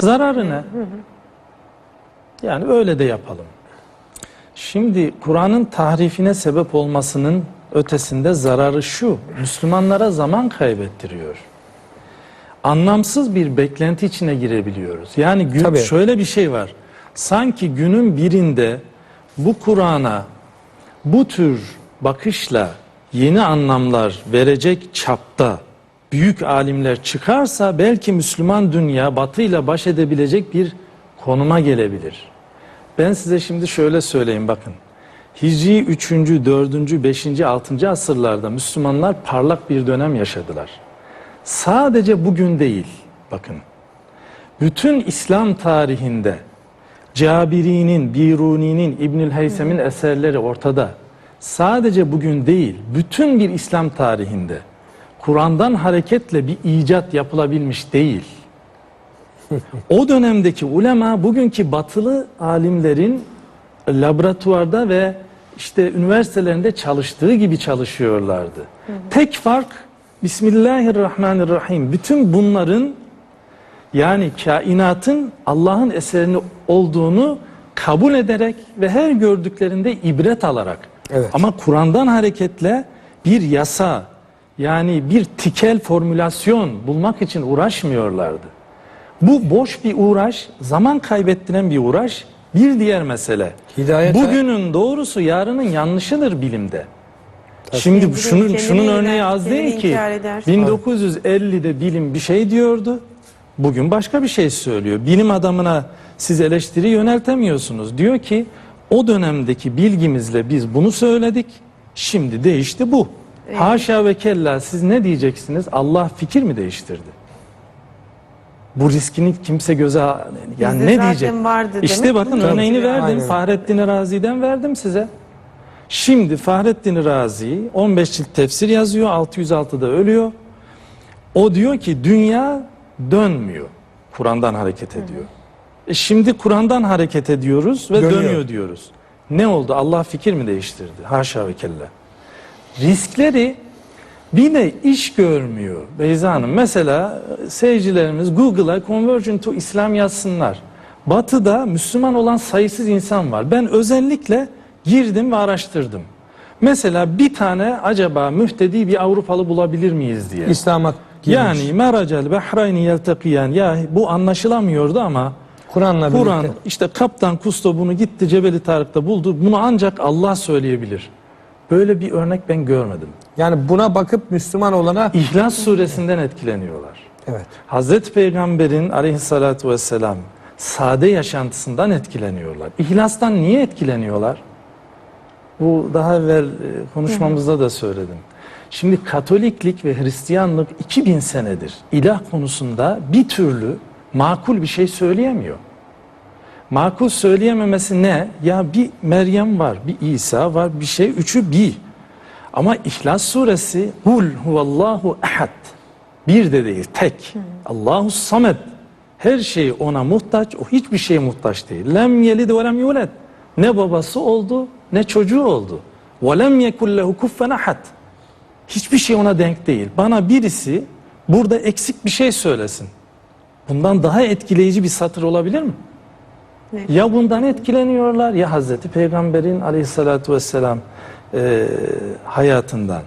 Zararı ne? Yani öyle de yapalım. Şimdi Kur'an'ın tahrifine sebep olmasının ötesinde zararı şu. Müslümanlara zaman kaybettiriyor. Anlamsız bir beklenti içine girebiliyoruz. Yani gün, Tabii. şöyle bir şey var. Sanki günün birinde bu Kur'an'a bu tür bakışla yeni anlamlar verecek çapta büyük alimler çıkarsa belki Müslüman dünya batıyla baş edebilecek bir konuma gelebilir. Ben size şimdi şöyle söyleyeyim bakın. Hicri 3. 4. 5. 6. asırlarda Müslümanlar parlak bir dönem yaşadılar. Sadece bugün değil bakın. Bütün İslam tarihinde Cabiri'nin, Biruni'nin, İbnül Heysem'in eserleri ortada. Sadece bugün değil, bütün bir İslam tarihinde Kur'an'dan hareketle bir icat yapılabilmiş değil. O dönemdeki ulema bugünkü batılı alimlerin laboratuvarda ve işte üniversitelerinde çalıştığı gibi çalışıyorlardı. Tek fark Bismillahirrahmanirrahim. Bütün bunların yani kainatın Allah'ın eserini olduğunu kabul ederek ve her gördüklerinde ibret alarak. Evet. Ama Kur'an'dan hareketle bir yasa yani bir tikel formülasyon bulmak için uğraşmıyorlardı. Bu boş bir uğraş, zaman kaybettiren bir uğraş. Bir diğer mesele. Hidayet- Bugünün doğrusu yarının yanlışıdır bilimde. Şimdi Kendini- şunun şunun örneği az kendini değil ki. eder. 1950'de bilim bir şey diyordu. Bugün başka bir şey söylüyor. Bilim adamına siz eleştiri yöneltemiyorsunuz. Diyor ki o dönemdeki bilgimizle biz bunu söyledik. Şimdi değişti bu. Haşa ve kella siz ne diyeceksiniz? Allah fikir mi değiştirdi? Bu riskini kimse göze yani Bizde ne diyecek? vardı işte bakın bunu örneğini verdim. Aynen. Fahrettin Razi'den verdim size. Şimdi Fahrettin Razi 15 cilt tefsir yazıyor. 606'da ölüyor. O diyor ki dünya dönmüyor. Kur'an'dan hareket ediyor. E şimdi Kur'an'dan hareket ediyoruz ve Dönüyor. dönüyor diyoruz. Ne oldu? Allah fikir mi değiştirdi? Haşa ve kella. Riskleri bir de iş görmüyor Beyza Hanım. Mesela e, seyircilerimiz Google'a Conversion to İslam yazsınlar. Batı'da Müslüman olan sayısız insan var. Ben özellikle girdim ve araştırdım. Mesela bir tane acaba mühtedi bir Avrupalı bulabilir miyiz diye. İslam'a girmiş. Yani meracel behrayni yeltekiyen ya bu anlaşılamıyordu ama Kur'an'la Kur'an birlikte. işte kaptan Kusto bunu gitti Cebeli Tarık'ta buldu. Bunu ancak Allah söyleyebilir. Böyle bir örnek ben görmedim. Yani buna bakıp Müslüman olana İhlas suresinden etkileniyorlar. evet. Hazreti Peygamber'in aleyhissalatu vesselam sade yaşantısından etkileniyorlar. İhlastan niye etkileniyorlar? Bu daha evvel e, konuşmamızda da söyledim. Şimdi Katoliklik ve Hristiyanlık 2000 senedir ilah konusunda bir türlü makul bir şey söyleyemiyor. Makul söyleyememesi ne? Ya bir Meryem var, bir İsa var, bir şey, üçü bir. Ama İhlas suresi Kul huvallahu ehad. Bir de değil, tek. Allahu samed. Her şey ona muhtaç, o hiçbir şeye muhtaç değil. Lem yelid ve lem yulad. Ne babası oldu, ne çocuğu oldu. Ve lem yekul lehu kuffen ahad. Hiçbir şey ona denk değil. Bana birisi burada eksik bir şey söylesin. Bundan daha etkileyici bir satır olabilir mi? Ya bundan etkileniyorlar ya Hazreti Peygamber'in aleyhissalatu vesselam e, hayatından.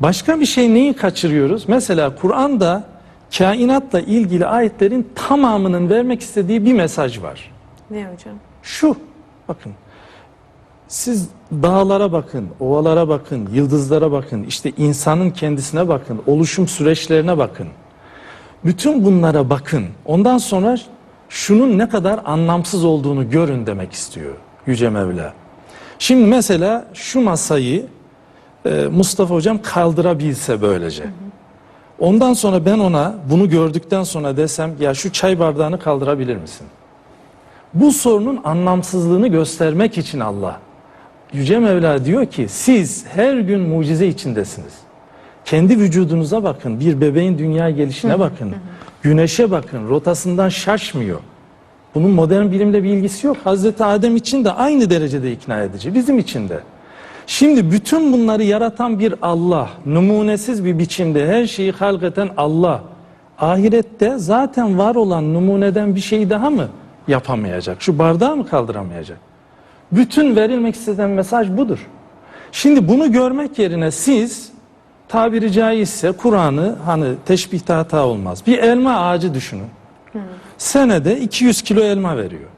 Başka bir şey neyi kaçırıyoruz? Mesela Kur'an'da kainatla ilgili ayetlerin tamamının vermek istediği bir mesaj var. Ne hocam? Şu, bakın. Siz dağlara bakın, ovalara bakın, yıldızlara bakın, işte insanın kendisine bakın, oluşum süreçlerine bakın. Bütün bunlara bakın. Ondan sonra şunun ne kadar anlamsız olduğunu görün demek istiyor Yüce Mevla. Şimdi mesela şu masayı e, Mustafa Hocam kaldırabilse böylece. Ondan sonra ben ona bunu gördükten sonra desem ya şu çay bardağını kaldırabilir misin? Bu sorunun anlamsızlığını göstermek için Allah Yüce Mevla diyor ki siz her gün mucize içindesiniz. Kendi vücudunuza bakın, bir bebeğin dünya gelişine bakın. Güneşe bakın, rotasından şaşmıyor. Bunun modern bilimle bir ilgisi yok. Hazreti Adem için de aynı derecede ikna edici, bizim için de. Şimdi bütün bunları yaratan bir Allah, numunesiz bir biçimde her şeyi halk eden Allah ahirette zaten var olan numuneden bir şey daha mı yapamayacak? Şu bardağı mı kaldıramayacak? Bütün verilmek istenen mesaj budur. Şimdi bunu görmek yerine siz tabiri caizse Kur'an'ı hani teşbihte hata olmaz. Bir elma ağacı düşünün. Senede 200 kilo elma veriyor.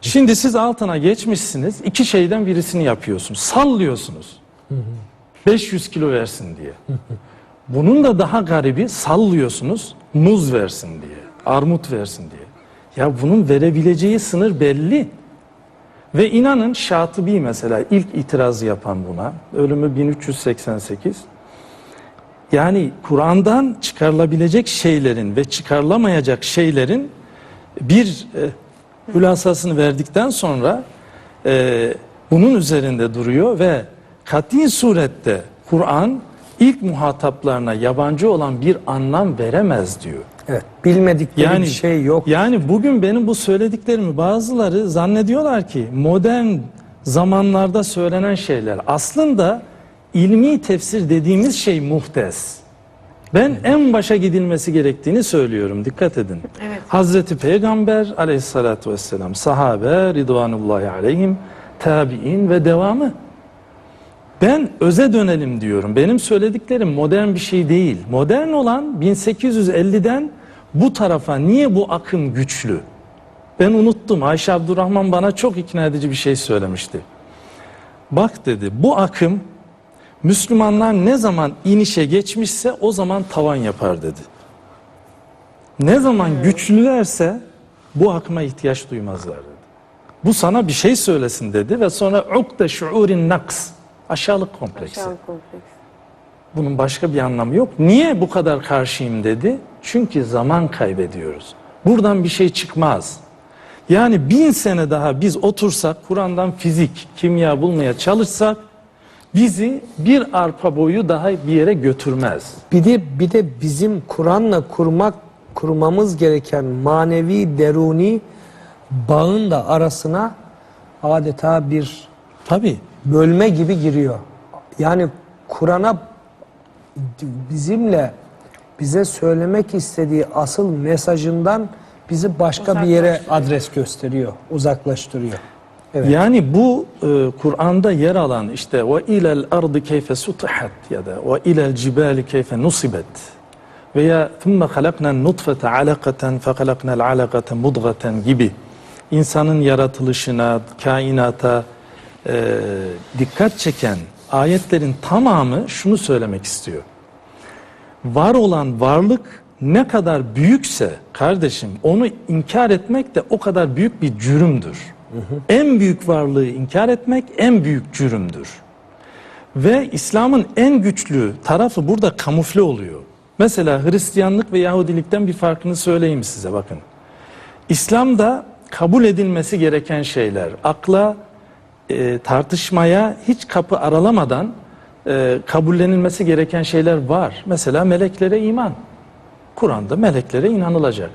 Şimdi siz altına geçmişsiniz. iki şeyden birisini yapıyorsunuz. Sallıyorsunuz. 500 kilo versin diye. Bunun da daha garibi sallıyorsunuz muz versin diye. Armut versin diye. Ya bunun verebileceği sınır belli. Ve inanın Şatıbi mesela ilk itirazı yapan buna. Ölümü 1388. Yani Kur'an'dan çıkarılabilecek şeylerin ve çıkarılamayacak şeylerin bir e, hülasasını verdikten sonra e, bunun üzerinde duruyor ve kat'i surette Kur'an ilk muhataplarına yabancı olan bir anlam veremez diyor. Evet. Bilmedikleri Yani bir şey yok. Yani bugün benim bu söylediklerimi bazıları zannediyorlar ki modern zamanlarda söylenen şeyler aslında ilmi tefsir dediğimiz şey muhtes. Ben en başa gidilmesi gerektiğini söylüyorum. Dikkat edin. Evet. Hazreti Peygamber aleyhissalatu vesselam, sahabe ridvanullahi aleyhim, tabi'in ve devamı. Ben öze dönelim diyorum. Benim söylediklerim modern bir şey değil. Modern olan 1850'den bu tarafa niye bu akım güçlü? Ben unuttum. Ayşe Abdurrahman bana çok ikna edici bir şey söylemişti. Bak dedi bu akım Müslümanlar ne zaman inişe geçmişse o zaman tavan yapar dedi. Ne zaman güçlülerse bu akıma ihtiyaç duymazlar dedi. Bu sana bir şey söylesin dedi ve sonra ukde şuurin naks aşağılık kompleksi. Aşağı kompleks. Bunun başka bir anlamı yok. Niye bu kadar karşıyım dedi? Çünkü zaman kaybediyoruz. Buradan bir şey çıkmaz. Yani bin sene daha biz otursak Kur'an'dan fizik, kimya bulmaya çalışsak bizi bir arpa boyu daha bir yere götürmez. Bir de bir de bizim Kur'an'la kurmak kurmamız gereken manevi deruni bağın da arasına adeta bir Tabii. bölme gibi giriyor. Yani Kur'an'a bizimle bize söylemek istediği asıl mesajından bizi başka bir yere adres gösteriyor, uzaklaştırıyor. Evet. Yani bu e, Kur'an'da yer alan işte ve ilel ardı keyfe sutihat ya da ve ilel cibali keyfe nusibet veya thumma halakna nutfete alakaten fe halaknal alakate mudgaten gibi insanın yaratılışına, kainata e, dikkat çeken ayetlerin tamamı şunu söylemek istiyor. Var olan varlık ne kadar büyükse kardeşim onu inkar etmek de o kadar büyük bir cürümdür. En büyük varlığı inkar etmek en büyük cürümdür. Ve İslam'ın en güçlü tarafı burada kamufle oluyor. Mesela Hristiyanlık ve Yahudilikten bir farkını söyleyeyim size bakın. İslam'da kabul edilmesi gereken şeyler, akla, e, tartışmaya hiç kapı aralamadan e, kabullenilmesi gereken şeyler var. Mesela meleklere iman. Kur'an'da meleklere inanılacak.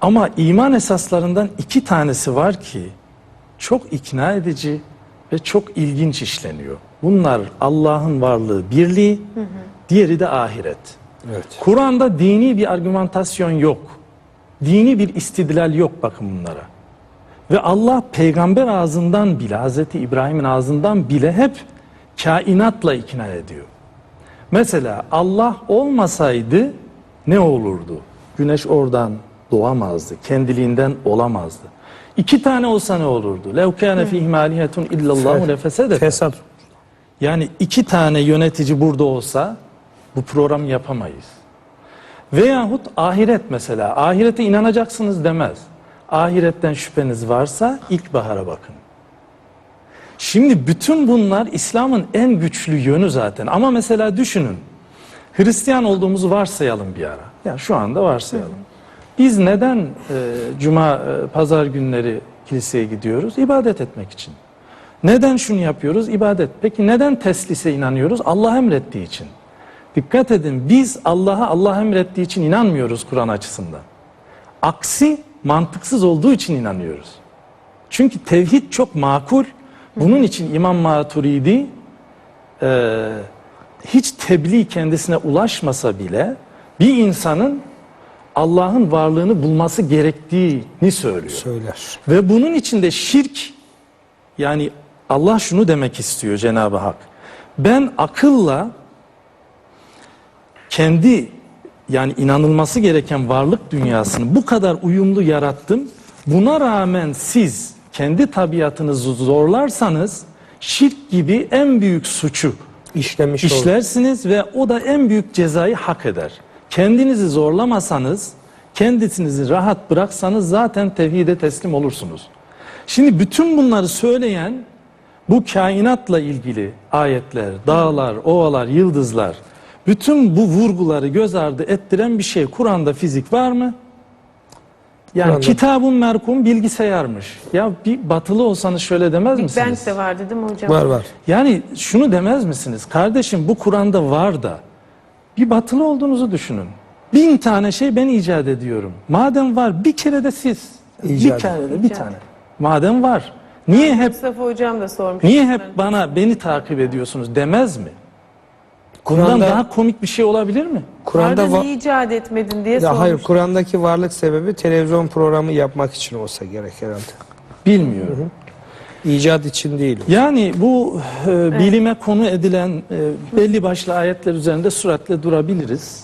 Ama iman esaslarından iki tanesi var ki çok ikna edici ve çok ilginç işleniyor. Bunlar Allah'ın varlığı, birliği, diğeri de ahiret. Evet. Kur'an'da dini bir argümantasyon yok. Dini bir istidlal yok bakın bunlara. Ve Allah peygamber ağzından bile, Hazreti İbrahim'in ağzından bile hep kainatla ikna ediyor. Mesela Allah olmasaydı ne olurdu? Güneş oradan doğamazdı. Kendiliğinden olamazdı. İki tane olsa ne olurdu? Levkâne fîhim âlihetun illallâhu lefesedet. Fesat. Yani iki tane yönetici burada olsa bu programı yapamayız. Veyahut ahiret mesela. Ahirete inanacaksınız demez. Ahiretten şüpheniz varsa ilkbahara bakın. Şimdi bütün bunlar İslam'ın en güçlü yönü zaten. Ama mesela düşünün. Hristiyan olduğumuzu varsayalım bir ara. Ya yani şu anda varsayalım. Biz neden e, cuma, e, pazar günleri kiliseye gidiyoruz? İbadet etmek için. Neden şunu yapıyoruz? İbadet. Peki neden teslise inanıyoruz? Allah emrettiği için. Dikkat edin biz Allah'a Allah emrettiği için inanmıyoruz Kur'an açısından. Aksi mantıksız olduğu için inanıyoruz. Çünkü tevhid çok makul. Bunun için İmam Maturidi e, hiç tebliğ kendisine ulaşmasa bile bir insanın Allah'ın varlığını bulması gerektiğini söylüyor. Söyler. Ve bunun içinde şirk yani Allah şunu demek istiyor Cenab-ı Hak. Ben akılla kendi yani inanılması gereken varlık dünyasını bu kadar uyumlu yarattım. Buna rağmen siz kendi tabiatınızı zorlarsanız şirk gibi en büyük suçu İşlemiş olur. işlersiniz ve o da en büyük cezayı hak eder. Kendinizi zorlamasanız, kendinizi rahat bıraksanız zaten tevhide teslim olursunuz. Şimdi bütün bunları söyleyen bu kainatla ilgili ayetler, dağlar, ovalar, yıldızlar, bütün bu vurguları göz ardı ettiren bir şey. Kur'an'da fizik var mı? Yani kitabun merkum bilgisayarmış. Ya bir batılı olsanız şöyle demez Big misiniz? Bang de var dedim hocam. Var var. Yani şunu demez misiniz? Kardeşim bu Kur'an'da var da bir batılı olduğunuzu düşünün. Bin tane şey ben icat ediyorum. Madem var bir kere de siz. İcat bir kere de bir tane. Madem var. Niye hep Mustafa hocam da sormuş. niye hep bana beni takip ediyorsunuz demez mi? Bundan Kur'an'da daha komik bir şey olabilir mi? Kur'an'da Kur'an'da va- niye icat etmedin diye ya sormuş. hayır Kur'an'daki varlık sebebi televizyon programı yapmak için olsa gerek herhalde. Bilmiyorum. İcat için değil. Yani bu e, bilime konu edilen e, belli başlı ayetler üzerinde süratle durabiliriz.